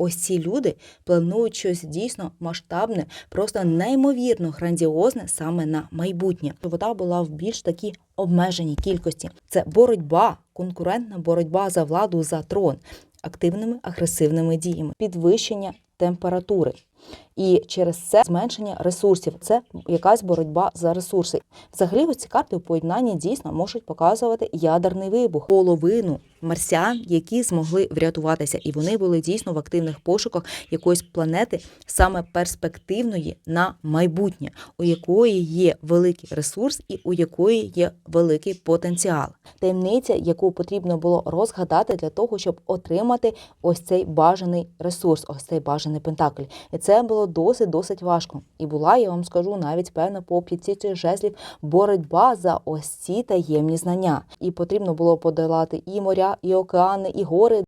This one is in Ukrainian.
ось ці люди планують щось дійсно масштабне, просто неймовірно грандіозне саме на майбутнє. Вода була в більш такій обмеженій кількості. Це боротьба, конкурентна боротьба за владу за трон активними агресивними діями, підвищення температури. І через це зменшення ресурсів. Це якась боротьба за ресурси. Взагалі, ось ці карти у поєднанні дійсно можуть показувати ядерний вибух, половину марсіан, які змогли врятуватися, і вони були дійсно в активних пошуках якоїсь планети, саме перспективної на майбутнє, у якої є великий ресурс і у якої є великий потенціал. Таємниця, яку потрібно було розгадати для того, щоб отримати ось цей бажаний ресурс, ось цей бажаний пентакль. І це було досить досить важко. І була, я вам скажу, навіть певна по п'ятці цих жезлів боротьба за ось ці таємні знання. І потрібно було подолати і моря, і океани, і гори,